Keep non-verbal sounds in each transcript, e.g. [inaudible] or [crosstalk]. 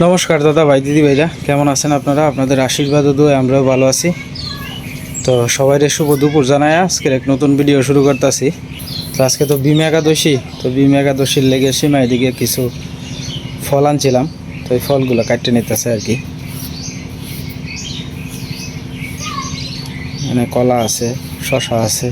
নমস্কার দাদা, ভাই, দিদি ভাইরা, কেমন আছেন আপনারা? আপনাদের আশীর্বাদ ও দোয়া আমরাও ভালো আছি। তো সবাই শুভ দুপুর জানায় আজকের এক নতুন ভিডিও শুরু করতেছি। তো আজকে তো ভীম একাদশী, তো ভীম একাদশীর লেগে সীমা এদিকে কিছু ফল আনছিলাম। তো এই ফলগুলো কাটতে নিতেছে আর কি। মানে কলা আছে শশা আছে।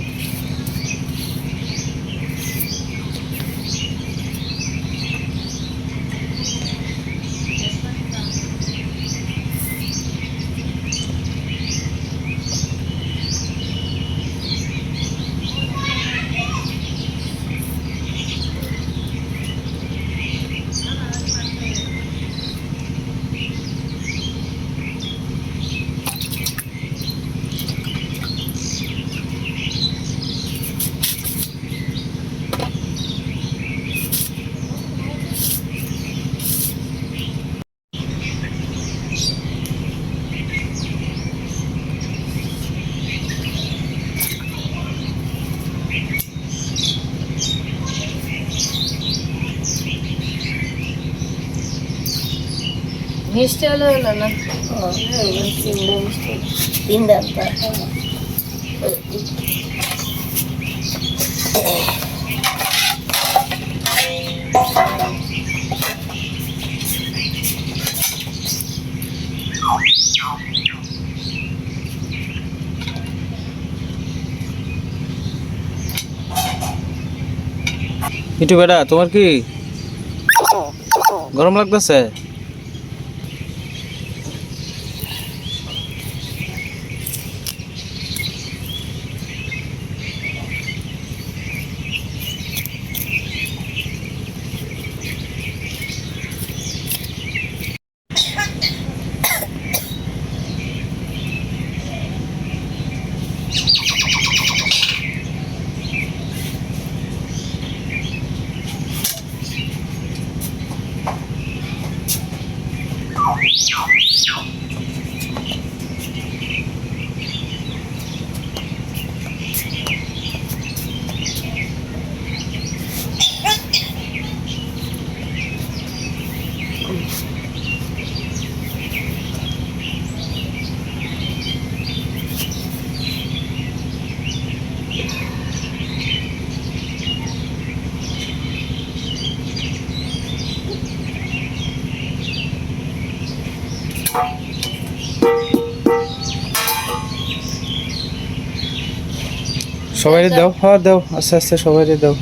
হলে হলো না মিঠু বেটা তোমার কি? গরম লাগতেছে? সবাই দাও হ্যাঁ দাও আস্তে আস্তে সবাই দাও।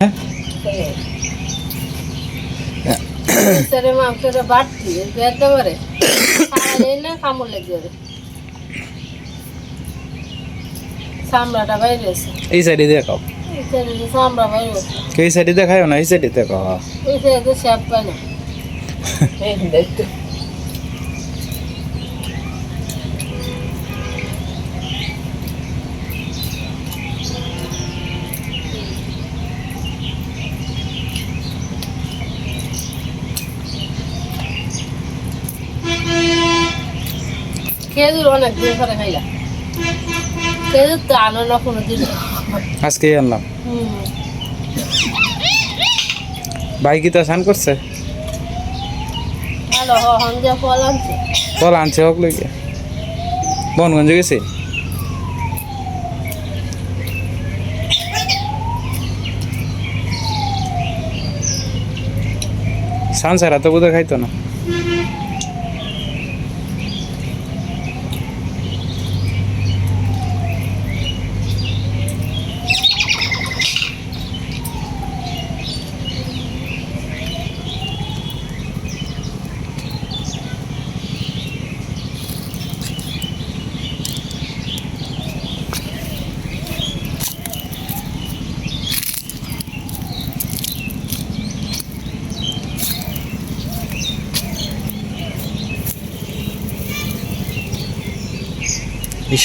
[coughs] সরে মাংসটা বাড়তি বেরতে পারে সারাদিন না কামড় লেগে যাবে। চামড়াটা বাইরে আছে। এই সাইডে দেখাও। এই সাইডে যে চামড়া বাইরে আছে। এই সাইডে দেখাও না এই সাইডে দেখাও হ্যাঁ। ওই সাইডে স্যাপ পায় না। খেজুর অনেক দিন পরে খেজুর তো আনো না আজকেই আনলাম। ভাই কি তা স্নান করছে? ফল আনছে। হোক লইকে বনগঞ্জে গেছে? সান সারা তো বোধহয় খাইতো না।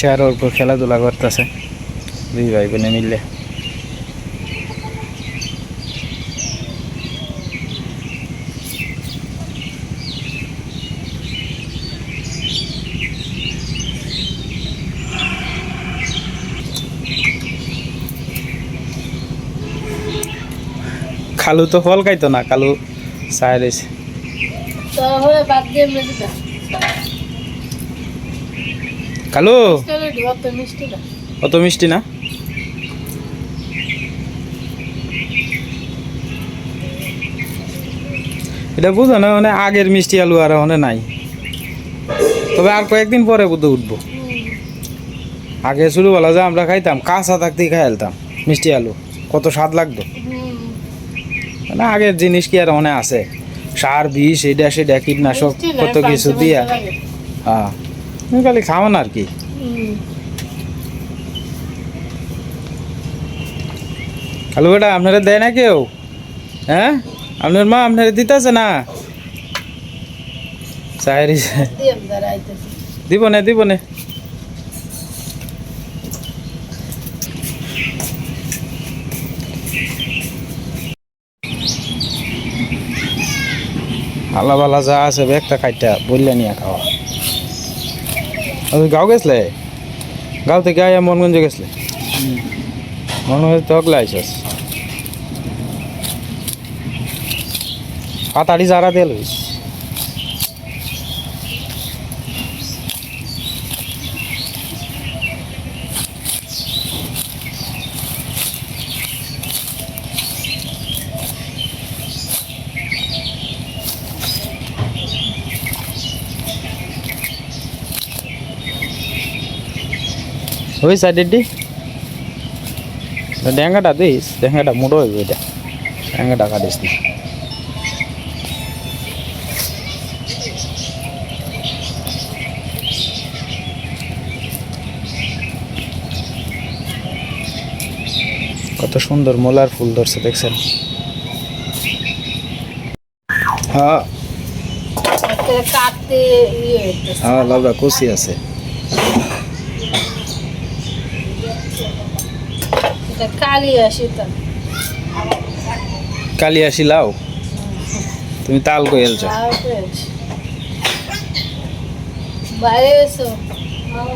ঈশা আর অল্প খেলাধুলা করতেছে। দুই ভাই বোনে মিললে কালু তো ফল খাইতো না কালু চাই দিছে কালু? অত মিষ্টি না? এটা বুঝো না মানে আগের মিষ্টি আলু আর ওখানে নাই। তবে আর কয়েকদিন পরে বুঝতে উঠবো। আগে শুরু বলা যে আমরা খাইতাম কাঁচা থাকতেই খাই ফেলতাম মিষ্টি আলু। কত স্বাদ লাগতো। মানে আগের জিনিস কি আর মনে আছে? সার বিষ এটা সেটা কীটনাশক কত কিছু দিয়া। হ্যাঁ। তুমি খালি খাওয়ান আর কি হুম। কালু বেটা, আপনারা দেয় না কেউ হ্যাঁ আপনার মা আপনারা দিতেছে না। দিব না দিব না আল্লাহ যা আছে একটা খাইটা বললে নিয়ে খাওয়া গাঁও গেছলে? গাঁও থেকে আয়া মনগঞ্জ গেছলে? মনগঞ্জ তকলে আইসাস পাতাড়ি যারা দিয়ে লইস ওই সাইডের ডি ড্যাঙ্গাটা দিস ড্যাঙ্গাটা মোটো হইব এটা। ড্যাঙ্গাটা কাটিস না। কত সুন্দর মোলার ফুল ধরছে দেখছেন? হ্যাঁ। ইয়ে। হ্যাঁ লাউডা কুচি আছে। কালি আসি লাও তুমি তাল কই এলছো। বাইরে এসো আও।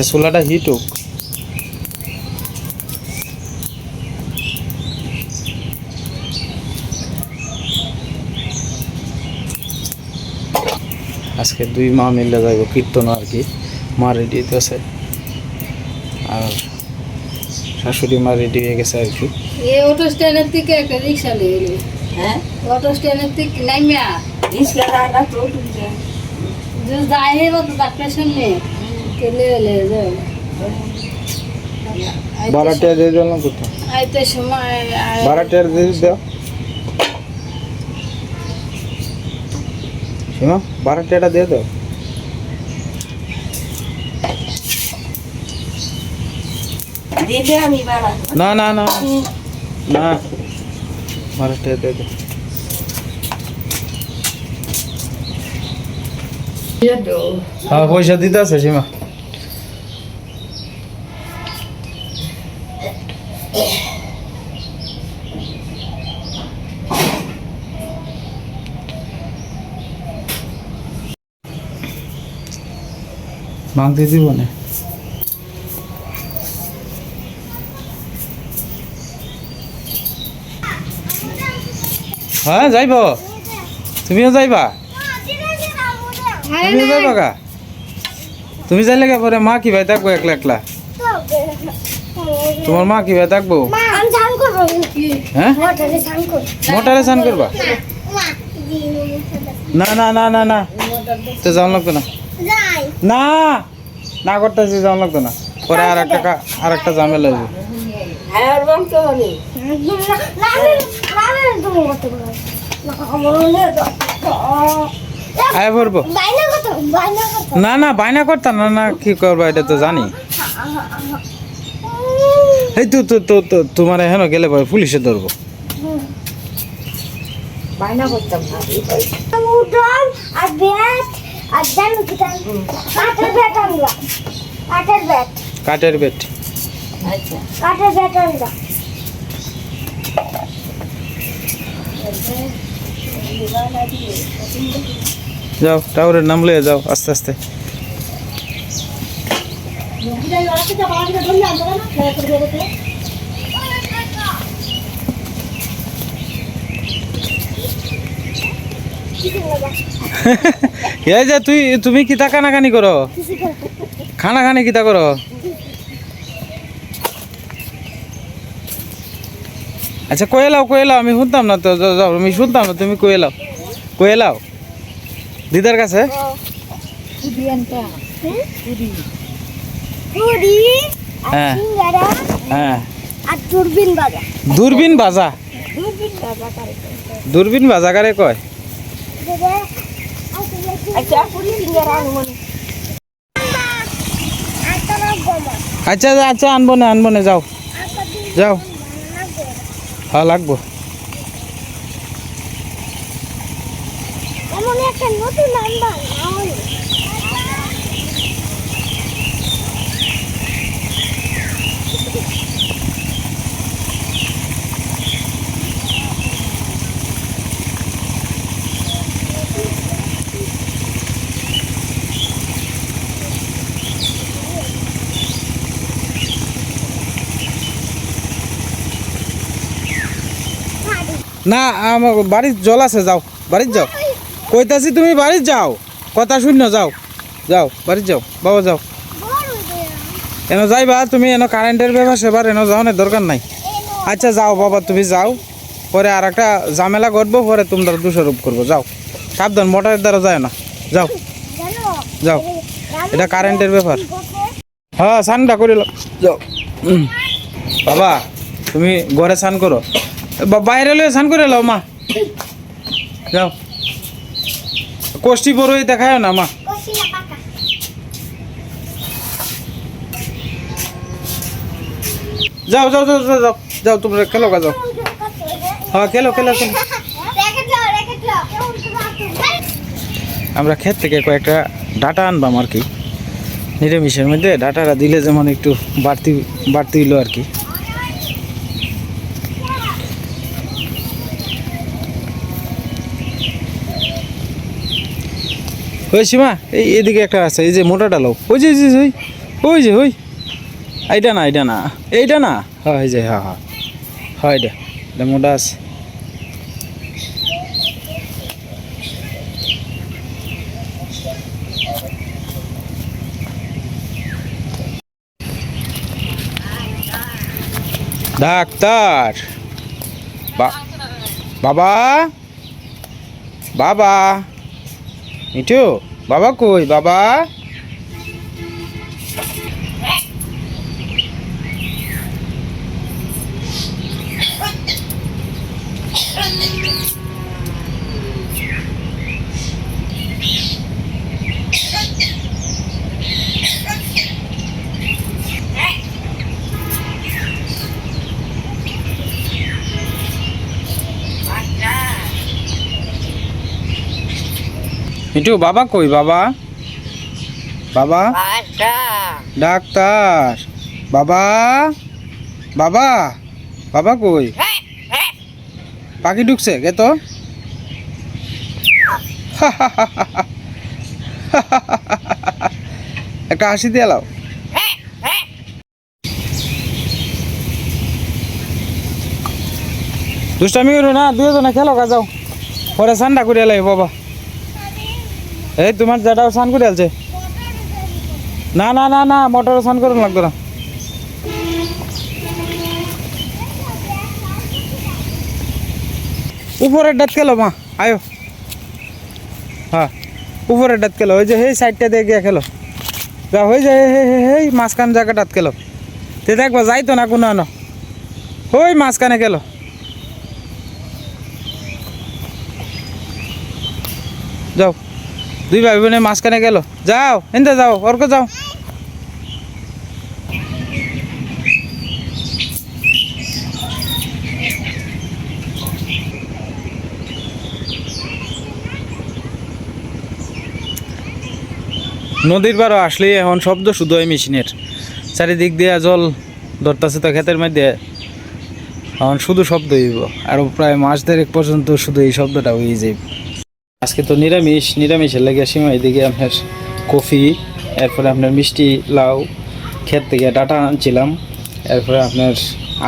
আচ্ছা চুলাটা হিট হোক। আজকে দুই মা মিলে যাইব কীর্তন আর কি মা রেডি হইতেছে। আর শাশুড়ি মা রেডি হয়ে গেছে আর কি। এ অটো স্ট্যান্ডের থেকে একটা রিক্সা নিয়ে এলি। হ্যাঁ? অটো স্ট্যান্ডের থেকে নামিয়া রিক্সা তো যাই হে তো ডাক্তার শুনলে বারোটা দিয়ে দিলাম কোথাও আইতে সময় বারোটা দিয়ে দাও। সীমা বারোটাটা দিয়ে দাও। না না না। না। বারোটা দিয়ে দাও। হ্যাঁ পয়সা দিতে আছে সীমা। মাংতে দিব না। হ্যাঁ যাইব। তুমিও যাইবা? তুমিও যাইবা কা তুমি যাইলে কা পরে মা কি ভাই থাকব একলা একলা? তোমার মা কি ভাই থাকব? হ্যাঁ? মোটারে স্নান করবা? না না না না না। তো লাগতো না। না না করতেছি যাওয়া লাগতো না। পরে আর একটা আর একটা ঝামেলা হ্যাঁ পড়ব। না না, বায়না করতাম না না, কি করবা, এটা তো জানি। এই তো তো তো তো, তোমার হেন গেলে পরে পুলিশে ধরবো। বায়না করতাম না আর জানো কি কাঠের ব্যাট আনলাম কাঠের ব্যাট। কাঠের বেট আচ্ছা। কাঠের ব্যাট আনলাম যাও টাওয়ারের নাম লয়ে যাও আস্তে আস্তে। [laughs] এই যে তুই তুমি কিতা কানাকানি করো? খানা খানি কিতা করো? আচ্ছা কয়ে লাও কয়ে লাও আমি শুনতাম না তো আমি শুনতাম না তুমি কয়ে লাও কয়ে লাও। দিদার কাছে? আর হ্যাঁ। হ্যাঁ দূরবীন বাজা দূরবীন বাজা দূরবীন দূরবীন বাজা কারে কয়? আচ্ছা আচ্ছা আচ্ছা আনব না আনব না যাও। যাও। হ্যাঁ লাগবো। নতুন না না আমার বাড়ির জল আছে, যাও, বাড়ির যাও। কইতাছি তুমি বাড়ির যাও, কথা শূন্য যাও যাও, বাড়ির যাও, বাবা যাও। এনে যাইবা, তুমি এনে কারেন্টের ব্যাপার সেবার, এনে যাওয়ার দরকার নাই। আচ্ছা যাও বাবা, তুমি যাও। পরে আর একটা ঝামেলা করব পরে তোমরা দোষারোপ করব, যাও। সাবধান, মোটরের দ্বারা যায় না। যাও যাও। এটা কারেন্টের ব্যাপার? হ্যাঁ স্নানটা করে লো। যাও। বাবা, তুমি ঘরে স্নান করো। বাইরে লয়ে স্নান করে লাও মা। যাও। কোষ্টি বড়ই দেখায় না, মা। যাও যাও যাও যাও যাও যাও, তোমরা খেলো গা, যাও। হ্যাঁ খেলো খেলো খেলো। আমরা ক্ষেত থেকে কয়েকটা ডাটা আনবাম আর কি নিরামিষের মধ্যে ডাটাটা দিলে যেমন একটু বাড়তি বাড়তি হইল আর কি। ওই সীমা, এই এদিকে একটা আছে, এই যে মোটাটা লো ওই যে ওই ওই যে, ওই। এইটা না এইটা না এইটা না। হ্যাঁ এই যে হ্যাঁ হ্যাঁ। হয় এটা এটা মোটা আছে। ডাক্তার। বাবা? বাবা? মিঠু বাবা কই? বাবা? মিঠু, বাবা কই? বাবা? বাবা? ডাক্তার। বাবা? বাবা? বাবা কই? পাখি ঢুকছে, গে তো। একটা হাসি দিয়ে লাও দুষ্টামি করো না দুজনে খেলো কা যাও। পরে ঠান্ডা করে বাবা। এই, তোমার যেটাও স্নান করে আলছে? না না না না মোটর স্নান করুন লাগতো না। উপরের ডাত খেলো, মা, আয়ো। হ্যাঁ উপরের ডাত খেলো, ওই যে সেই সাইডটা দিয়ে গিয়ে খেলো। যা হয়ে যায় হে হে হে মাঝখান জায়গাটাত খেলো। তে দেখবা, যাইতো না কোনো আনো। ওই মাঝখানে গেলো যাও। দুই ভাই বোনে মাঝখানে গেল। যাও, এনতে যাও অর্ক যাও। নদীর পারো আসলে এখন শব্দ শুধু হয় মেশিনের। চারিদিক দিয়ে জল ধরতেছে তো ক্ষেতের মধ্যে। এখন শুধু শব্দ হইব, আর প্রায় মাস দেড়েক পর্যন্ত শুধু এই শব্দটা হয়ে যাইব। আজকে তো নিরামিষ নিরামিষের লাগে সীমা এদিকে আপনার কফি এরপরে আপনার মিষ্টি লাউ ক্ষেত থেকে ডাটা আনছিলাম এরপরে আপনার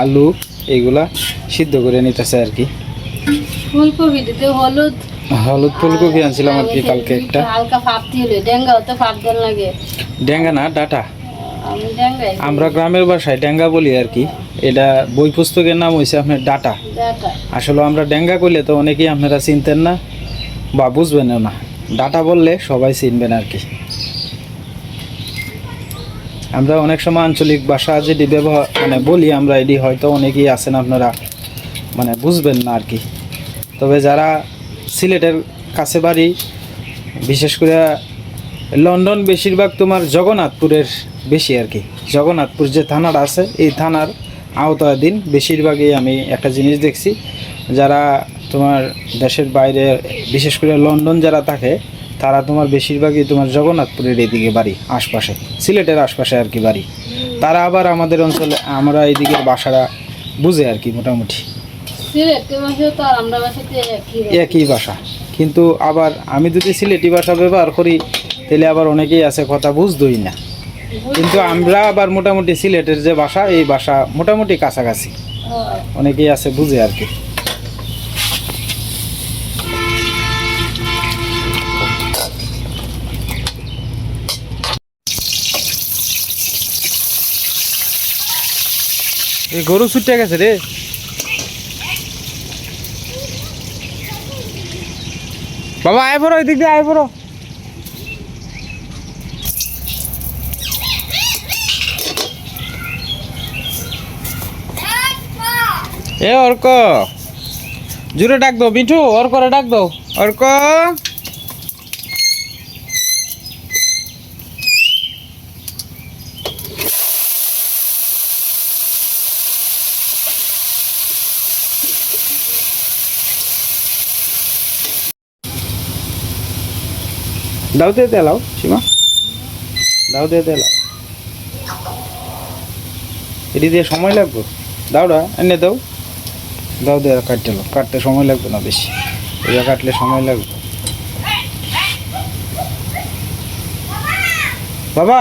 আলু এইগুলা সিদ্ধ করে নিতেছে আর কি। হলুদ। হলুদ ফুলকপি আনছিলাম আর কি কালকে একটা। হালকা ফাপ দিলে ডেঙ্গা হতে ফাপ দেন লাগে। ড্যাঙ্গা না ডাটা। আমরা গ্রামের বাসায় ড্যাঙ্গা বলি আর কি। এটা বই পুস্তকের নাম হয়েছে আপনার ডাটা। আসলে আমরা ড্যাঙ্গা করলে তো অনেকেই আপনারা চিনতেন না। বা বুঝবেনও না। ডাটা বললে সবাই চিনবেন আর কি। আমরা অনেক সময় আঞ্চলিক ভাষা যেটি ব্যবহার মানে বলি, আমরা এটি হয়তো অনেকেই আছেন আপনারা মানে বুঝবেন না আর কি। তবে যারা সিলেটের কাছে বাড়ি, বিশেষ করে লন্ডন বেশিরভাগ তোমার জগন্নাথপুরের বেশি আর কি। জগন্নাথপুর যে থানাটা আছে, এই থানার আওতাধীন বেশিরভাগই আমি একটা জিনিস দেখছি। যারা তোমার দেশের বাইরে বিশেষ করে লন্ডন যারা থাকে তারা তোমার বেশিরভাগই তোমার জগন্নাথপুরের এদিকে বাড়ি আশপাশে সিলেটের আশপাশে আর কি বাড়ি। তারা আবার আমাদের অঞ্চলে আমরা এইদিকের বাসাটা বুঝে আর কি মোটামুটি। একই ভাষা কিন্তু আবার আমি যদি সিলেটি ভাষা ব্যবহার করি তাহলে আবার অনেকেই আছে কথা বুঝতোই না। কিন্তু আমরা আবার মোটামুটি সিলেটের যে ভাষা এই ভাষা মোটামুটি কাছাকাছি। অনেকেই আছে বুঝে আর কি। এই গরু ছুটে গেছে রে। বাবা, আয় পড়ো, এদিক দিয়ে আয় পড়ো। এ অর্ক, জুড়ে ডাক দাও, মিঠু, অর্করে ডাক দাও। অর্ক। দাও দিয়ে দেলাও সীমা। দাও দিয়ে দেলাও এটি দিয়ে সময় লাগবে। দাওটা এনে দাও। দাও দিয়ে কাটতে কাটতে সময় লাগবে না বেশি। এটা কাটলে সময় লাগবে। বাবা!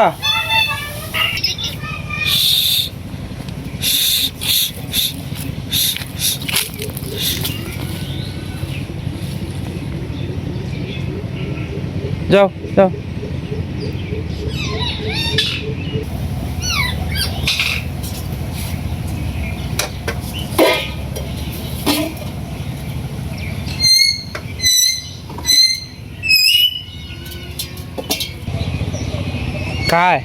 যাও যাও काय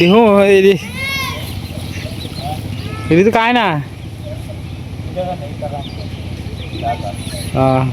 đi hô đi đi. Cái nè. À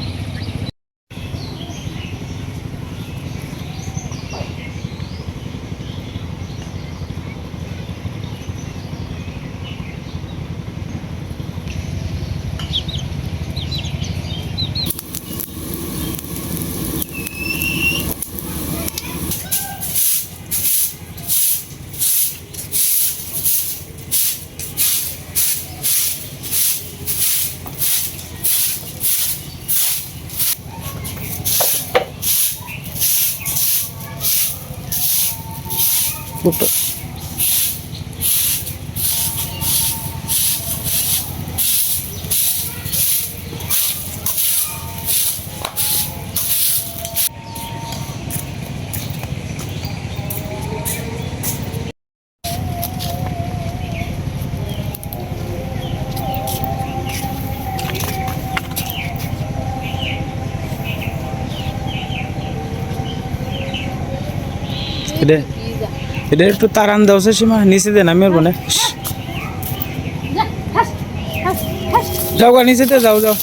এটা একটু তারান দাও সে সীমা। নিচে দেন আমি হাস। যাও গা নিচেতে যাও যাও।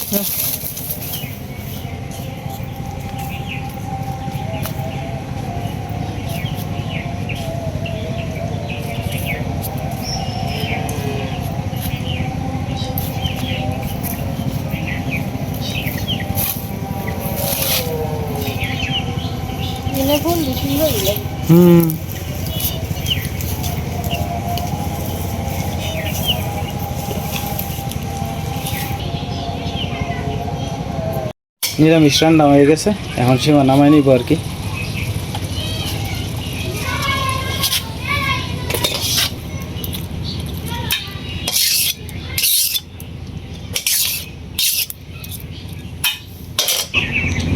হুম। নিরামিষ রান্না হয়ে গেছে। এখন সীমা নামাই নিব আর কি।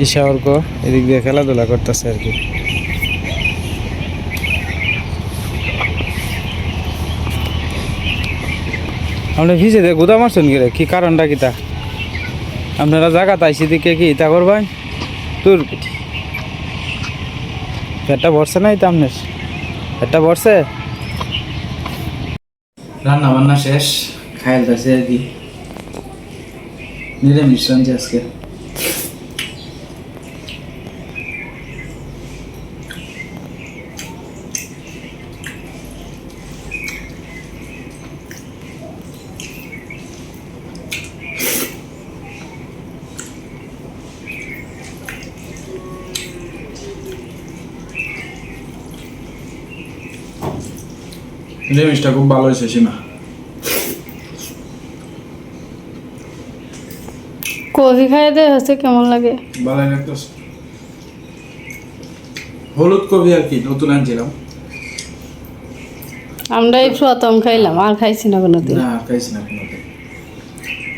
ঈশা এদিক দিয়ে খেলাধুলা করতেছে আর কি। আপনি ভিজে দিয়ে গুদা মারছেন রে কি কারণটা কি তা? আপনারা জায়গা তাইছি দিকে কি ইতা করবেন? তোর পেটটা ভরছে নাই তো আপনার? পেটটা ভরছে রান্না বান্না শেষ, খাইল তাছে আর কি। নিরামিষ রাঁধছি আজকে। নিরামিষটা খুব ভালো হয়েছে সীমা। কফি খাইয়ে দে হচ্ছে কেমন লাগে? ভালো লাগতেছে হলুদ কবি আর কি নতুন আনছিলাম। আমরা এই প্রথম খাইলাম আর খাইছি না কোনোদিন। না খাইছি না কোনোদিন।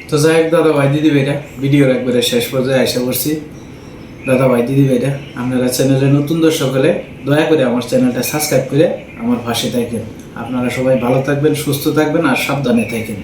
তো যাই হোক দাদা ভাই দিদি ভাইটা ভিডিওর একবারে শেষ পর্যায়ে আসা করছি। দাদা ভাই দিদি ভাইটা আপনারা চ্যানেলে নতুন দর্শক হলে দয়া করে আমার চ্যানেলটা সাবস্ক্রাইব করে আমার পাশে থাকেন আপনারা সবাই ভালো থাকবেন সুস্থ থাকবেন আর সাবধানে থাকেন।